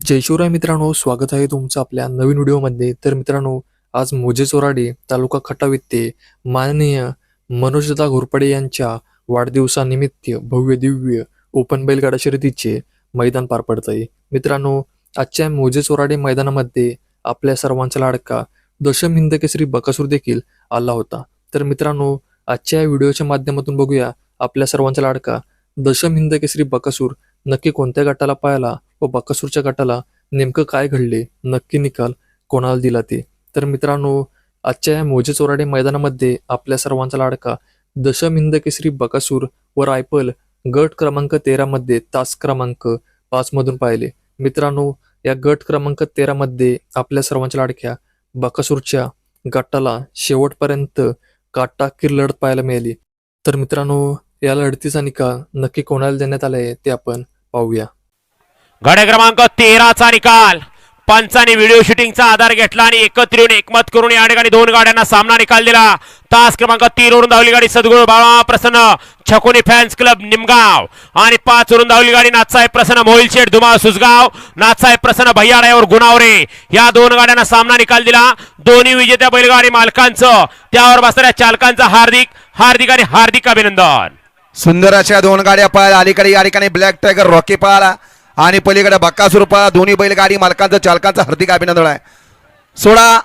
जय शिवराय मित्रांनो स्वागत आहे तुमचं आपल्या नवीन व्हिडिओमध्ये. तर मित्रांनो आज मोजे चोराडे तालुका खटावित्ते माननीय मनोजदा घोरपडे यांच्या वाढदिवसानिमित्त भव्य दिव्य ओपन बैलगाडा शर्यतीचे मैदान पार पडत आहे मित्रांनो आजच्या मोजे चोराडे मैदानामध्ये आपल्या सर्वांचा लाडका दशम हिंद केसरी बकासूर देखील आला होता. तर मित्रांनो आजच्या या व्हिडिओच्या माध्यमातून बघूया आपल्या सर्वांचा लाडका दशम हिंद केसरी बकासूर नक्की कोणत्या गटाला पाहायला व बकासूरच्या गटाला नेमकं काय घडले? नक्की निकाल कोणाला दिला ते? तर मित्रांनो आजच्या या मोजे चोराडे मैदानामध्ये आपल्या सर्वांचा लाडका दशम हिंद केसरी बकासूर व रायफल गट क्रमांक तेरामध्ये तास क्रमांक पाच मधून पाहिले. मित्रांनो या गट क्रमांक तेरामध्ये आपल्या सर्वांच्या लाडक्या बकासूरच्या गटाला शेवटपर्यंत काटाकीर लढत पाहायला मिळाली. तर मित्रांनो या लढतीचा निकाल नक्की कोणाला देण्यात आला आहे ते आपण पाहूया. गाड्या क्रमांक तेराचा निकाल. पंचाने व्हिडिओ शूटिंगचा आधार घेतला आणि एकत्र येऊन एकमत करून या ठिकाणी दोन गाड्यांना सामना निकाल दिला. तास क्रमांक तीन वरून धावली गाडी सद्गुरू बाळा प्रसन्न छकोनी फॅन्स क्लब निमगाव. आणि पाच वरून धावली गाडी नाथसाहेब प्रसन्न मोहिलशेठ धुमाळ सुसगाव नाथसाहेब प्रसन्न भैयारायावर गुणावरे. या दोन गाड्यांना सामना निकाल दिला. दोन्ही विजेत्या बैलगाडी मालकांचं त्यावर बसणाऱ्या चालकांचं हार्दिक हार्दिक आणि हार्दिक अभिनंदन. सुंदर अशा दोन गाड्या पाहिल्या अलीकडे या ठिकाणी ब्लॅक टायगर रॉकी पाहिला आणि पलीकडे बक्का स्वरूपा दोन्ही बैलगाडी मालकांचं चालकांचं हार्दिक अभिनंदन आहे. सोळा